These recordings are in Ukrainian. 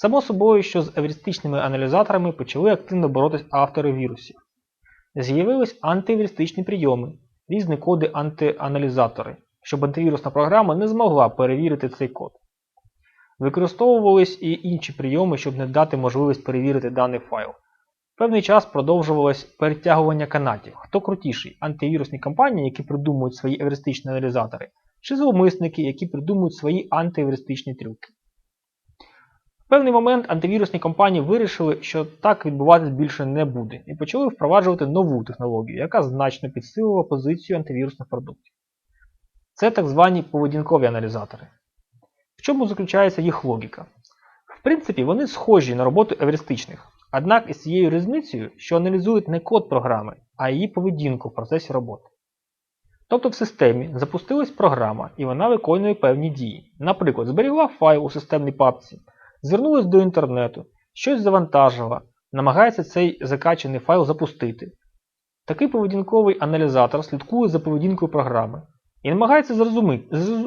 Само собою, що з евристичними аналізаторами почали активно боротись автори вірусів. З'явились антиевристичні прийоми, різні коди антианалізатори, щоб антивірусна програма не змогла перевірити цей код. Використовувались і інші прийоми, щоб не дати можливість перевірити даний файл. Певний час продовжувалось перетягування канатів. Хто крутіший? Антивірусні компанії, які придумують свої евристичні аналізатори, чи зловмисники, які придумують свої антиевристичні трюки. Певний момент антивірусні компанії вирішили, що так відбуватись більше не буде, і почали впроваджувати нову технологію, яка значно підсилила позицію антивірусних продуктів. Це так звані поведінкові аналізатори. В чому заключається їх логіка? В принципі, вони схожі на роботу евристичних, однак із цією різницею, що аналізують не код програми, а її поведінку в процесі роботи. Тобто в системі запустилась програма і вона виконує певні дії. Наприклад, зберігла файл у системній папці, звернулась до інтернету, щось завантажила, намагається цей закачаний файл запустити. Такий поведінковий аналізатор слідкує за поведінкою програми і намагається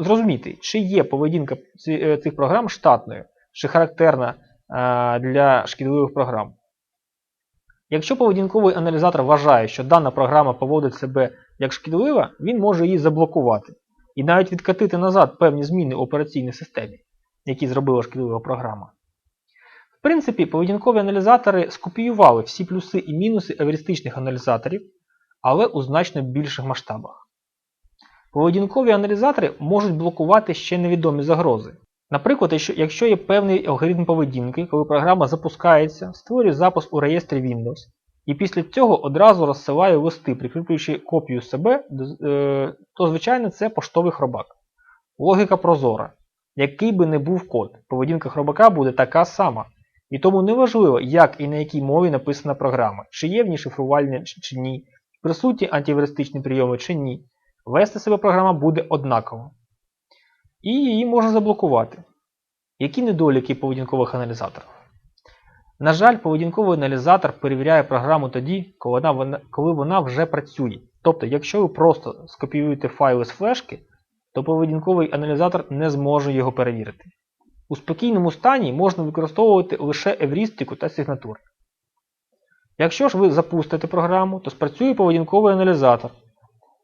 зрозуміти, чи є поведінка е, цих програм штатною, чи характерна е, для шкідливих програм. Якщо поведінковий аналізатор вважає, що дана програма поводить себе як шкідлива, він може її заблокувати і навіть відкатити назад певні зміни в операційній системі, які зробила шкідлива програма. В принципі, поведінкові аналізатори скопіювали всі плюси і мінуси евристичних аналізаторів, але у значно більших масштабах. Поведінкові аналізатори можуть блокувати ще невідомі загрози. Наприклад, якщо- є певний алгоритм поведінки, коли програма запускається, створює запис у реєстрі Windows, і після цього одразу розсилає листи, прикріплюючи копію себе, е, то звичайно це поштовий хробак. Логіка прозора. Який би не був код, поведінка хробака буде така сама. І тому неважливо, як і на якій мові написана програма, чи є в ній шифрувальні чи ні, присутні антиевристичні прийоми чи ні. Вести себе програма буде однаково. І її можна заблокувати. Які недоліки поведінкових аналізаторів? На жаль, поведінковий аналізатор перевіряє програму тоді, коли вона, коли вона вже працює. Тобто, якщо ви просто скопіюєте файл з флешки, то поведінковий аналізатор не зможе його перевірити. У спокійному стані можна використовувати лише еврістику та сигнатури. Якщо ж ви запустите програму, то спрацює поведінковий аналізатор.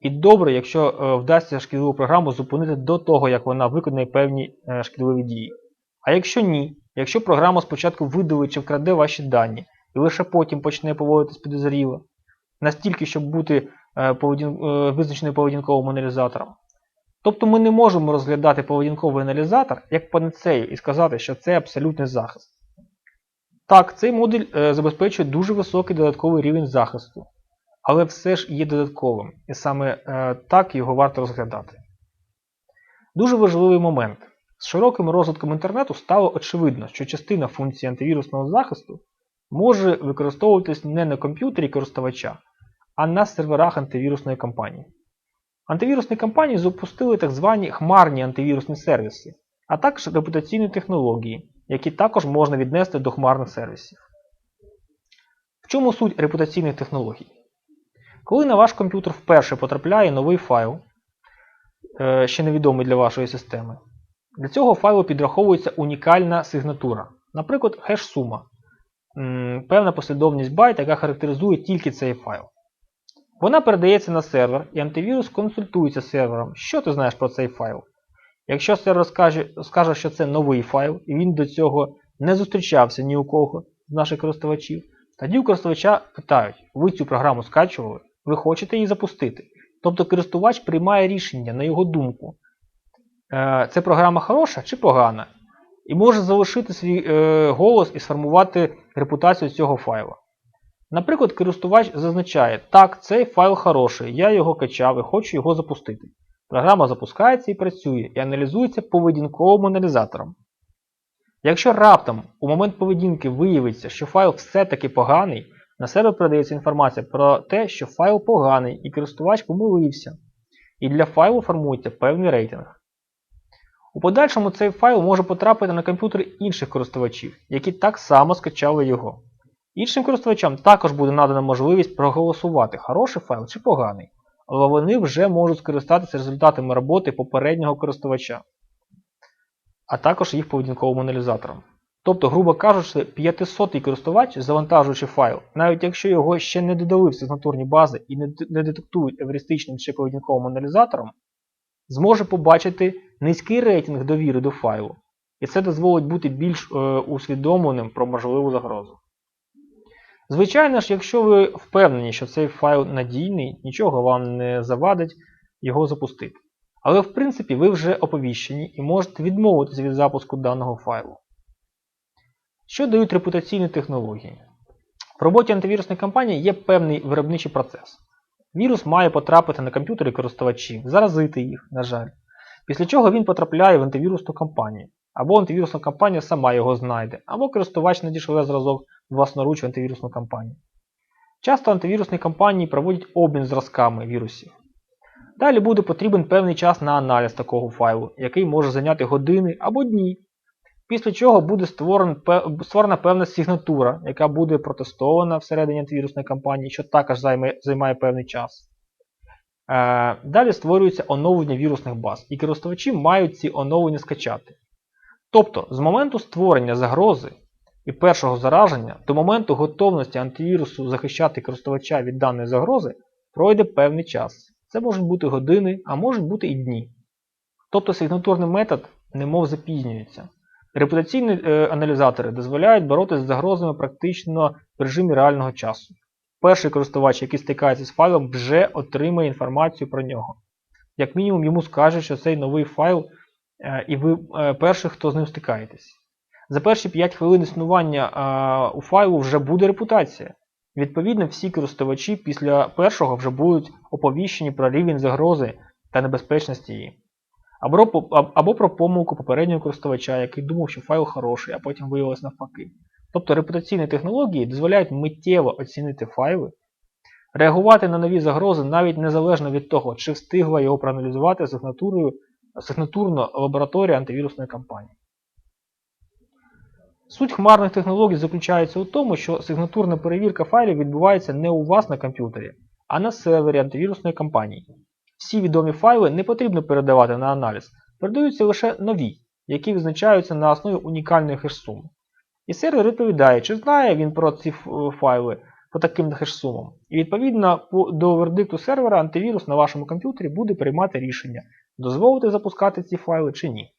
І добре, якщо е, вдасться шкідливу програму зупинити до того, як вона виконає певні е, шкідливі дії. А якщо ні, якщо програма спочатку видалить чи вкраде ваші дані, і лише потім почне поводитись підозріло, настільки, щоб бути е, визначеною поведінковим аналізатором. Тобто ми не можемо розглядати поведінковий аналізатор як панацею і сказати, що це абсолютний захист. Так, цей модуль е, забезпечує дуже високий додатковий рівень захисту, але все ж є додатковим, і саме е, так його варто розглядати. Дуже важливий момент. З широким розвитком інтернету стало очевидно, що частина функцій антивірусного захисту може використовуватись не на комп'ютері користувача, а на серверах антивірусної компанії. Антивірусні компанії запустили так звані хмарні антивірусні сервіси, а також репутаційні технології, які також можна віднести до хмарних сервісів. В чому суть репутаційних технологій? Коли на ваш комп'ютер вперше потрапляє новий файл, е, ще невідомий для вашої системи, для цього файлу підраховується унікальна сигнатура, наприклад, хеш-сума, певна послідовність байт, яка характеризує тільки цей файл. Вона передається на сервер, і антивірус консультується з сервером, що ти знаєш про цей файл. Якщо сервер скаже, скаже, що це новий файл, і він до цього не зустрічався ні у кого з наших користувачів, тоді у користувача питають, ви цю програму скачували, ви хочете її запустити. Тобто користувач приймає рішення на його думку, е, це програма хороша чи погана, і може залишити свій е, голос і сформувати репутацію цього файла. Наприклад, користувач зазначає, так, цей файл хороший, я його качав і хочу його запустити. Програма запускається і працює, і аналізується поведінковим аналізатором. Якщо раптом у момент поведінки виявиться, що файл все-таки поганий, на сервер передається інформація про те, що файл поганий і користувач помилився, і для файлу формується певний рейтинг. У подальшому цей файл може потрапити на комп'ютери інших користувачів, які так само скачали його. Іншим користувачам також буде надана можливість проголосувати, хороший файл чи поганий, але вони вже можуть скористатися результатами роботи попереднього користувача, а також їх поведінковим аналізатором. Тобто, грубо кажучи, 500-й користувач, завантажуючи файл, навіть якщо його ще не додали в сигнатурні бази і не детектують евристичним чи поведінковим аналізатором, зможе побачити низький рейтинг довіри до файлу, і це дозволить бути більш е, усвідомленим про можливу загрозу. Звичайно ж, якщо ви впевнені, що цей файл надійний, нічого вам не завадить його запустити. Але в принципі ви вже оповіщені і можете відмовитися від запуску даного файлу. Що дають репутаційні технології? В роботі антивірусної кампанії є певний виробничий процес. Вірус має потрапити на комп'ютери користувачів, заразити їх, на жаль. Після чого він потрапляє в антивірусну кампанію. Або антивірусна кампанія сама його знайде, або користувач надішле зразок власноруч в антивірусну кампанію. Часто антивірусні кампанії проводять обмін зразками вірусів. Далі буде потрібен певний час на аналіз такого файлу, який може зайняти години або дні. Після чого буде створена певна сигнатура, яка буде протестована всередині антивірусної кампанії, що також займе, займає певний час. Е, далі створюється оновлення вірусних баз, і користувачі мають ці оновлення скачати. Тобто, з моменту створення загрози і першого зараження до моменту готовності антивірусу захищати користувача від даної загрози пройде певний час. Це можуть бути години, а можуть бути і дні. Тобто сигнатурний метод немов запізнюється. Репутаційні е, аналізатори дозволяють боротися з загрозами практично в режимі реального часу. Перший користувач, який стикається з файлом, вже отримає інформацію про нього. Як мінімум йому скажуть, що цей новий файл, е, і ви е, перший, хто з ним стикаєтесь. За перші 5 хвилин існування е, у файлу вже буде репутація. Відповідно, всі користувачі після першого вже будуть оповіщені про рівень загрози та небезпечності її. Або, або про помилку попереднього користувача, який думав, що файл хороший, а потім виявилось навпаки. Тобто репутаційні технології дозволяють миттєво оцінити файли, реагувати на нові загрози навіть незалежно від того, чи встигла його проаналізувати сигнатурно лабораторія антивірусної кампанії. Суть хмарних технологій заключається у тому, що сигнатурна перевірка файлів відбувається не у вас на комп'ютері, а на сервері антивірусної кампанії. Всі відомі файли не потрібно передавати на аналіз, передаються лише нові, які визначаються на основі унікальної хеш-суми. І сервер відповідає, чи знає він про ці файли по таким хеш-сумам. І відповідно до вердикту сервера антивірус на вашому комп'ютері буде приймати рішення, дозволити запускати ці файли чи ні.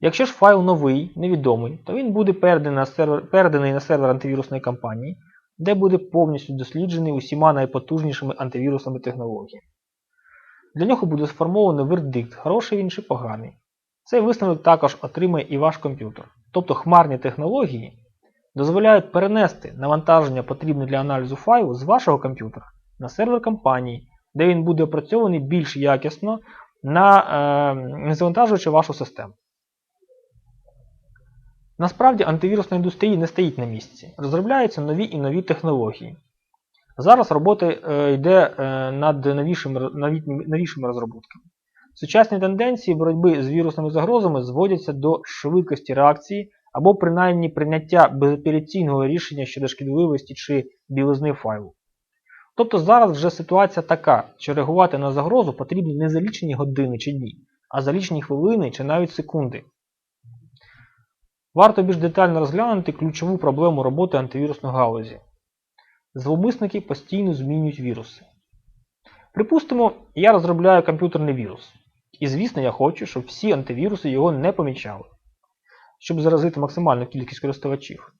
Якщо ж файл новий, невідомий, то він буде переданий на сервер, переданий на сервер антивірусної кампанії, де буде повністю досліджений усіма найпотужнішими антивірусними технологіями. Для нього буде сформований вердикт, хороший він чи поганий. Цей висновок також отримає і ваш комп'ютер. Тобто хмарні технології дозволяють перенести навантаження, потрібне для аналізу файлу з вашого комп'ютера на сервер компанії, де він буде опрацьований більш якісно, на, е, не завантажуючи вашу систему. Насправді антивірусна індустрія не стоїть на місці. Розробляються нові і нові технології. Зараз робота е, йде е, над новішими, новішими розробками. Сучасні тенденції боротьби з вірусними загрозами зводяться до швидкості реакції або принаймні прийняття безапеляційного рішення щодо шкідливості чи білизни файлу. Тобто зараз вже ситуація така, що реагувати на загрозу потрібно не за лічені години чи дні, а за лічені хвилини чи навіть секунди. Варто більш детально розглянути ключову проблему роботи антивірусної галузі. Зловмисники постійно змінюють віруси. Припустимо, я розробляю комп'ютерний вірус. І звісно, я хочу, щоб всі антивіруси його не помічали, щоб заразити максимальну кількість користувачів.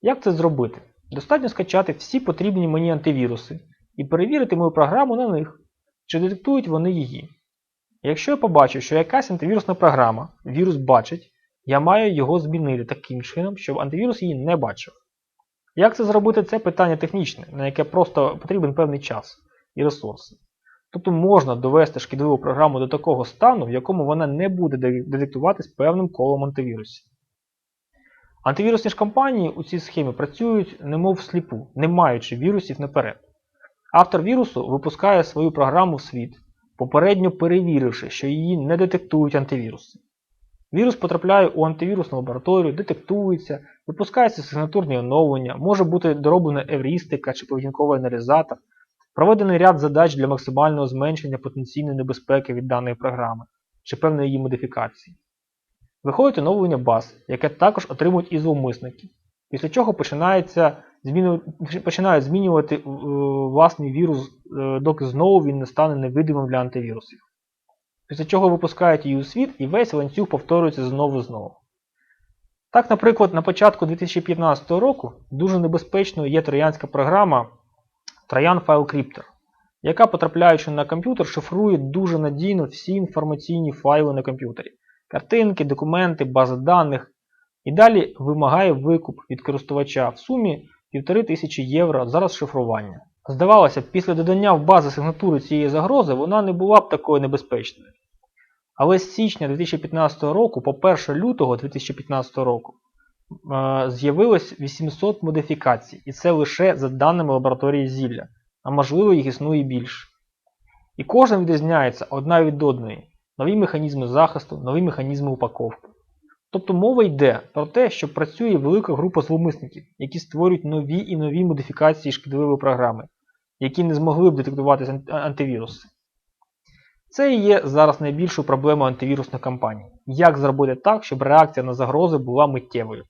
Як це зробити? Достатньо скачати всі потрібні мені антивіруси і перевірити мою програму на них, чи детектують вони її. Якщо я побачу, що якась антивірусна програма вірус бачить, я маю його змінити таким чином, щоб антивірус її не бачив. Як це зробити, це питання технічне, на яке просто потрібен певний час і ресурси. Тобто можна довести шкідливу програму до такого стану, в якому вона не буде детектуватись певним колом антивірусів. Антивірусні ж компанії у цій схемі працюють немов всліпу, не маючи вірусів наперед. Автор вірусу випускає свою програму в світ, попередньо перевіривши, що її не детектують антивіруси. Вірус потрапляє у антивірусну лабораторію, детектується, випускаються сигнатурні оновлення, може бути дороблена евристика чи поведінковий аналізатор, проведений ряд задач для максимального зменшення потенційної небезпеки від даної програми чи певної її модифікації. Виходить оновлення баз, яке також отримують і зловмисники, після чого починається починають змінювати е, власний вірус, е, доки знову він не стане невидимим для антивірусів. Після чого випускають її у світ і весь ланцюг повторюється знову і знову. Так, наприклад, на початку 2015 року дуже небезпечною є троянська програма Trojan File Crypter, яка, потрапляючи на комп'ютер, шифрує дуже надійно всі інформаційні файли на комп'ютері, картинки, документи, бази даних, і далі вимагає викуп від користувача в сумі 1500 євро за розшифрування. Здавалося б, після додання в бази сигнатури цієї загрози вона не була б такою небезпечною. Але з січня 2015 року по 1 лютого 2015 року е, з'явилось 800 модифікацій, і це лише за даними лабораторії зілля, а можливо їх існує більше. І кожна відрізняється одна від одної. Нові механізми захисту, нові механізми упаковки. Тобто мова йде про те, що працює велика група зловмисників, які створюють нові і нові модифікації шкідливої програми, які не змогли б детектувати антивіруси. Це і є зараз найбільшою проблемою антивірусних кампаній. Як зробити так, щоб реакція на загрози була миттєвою?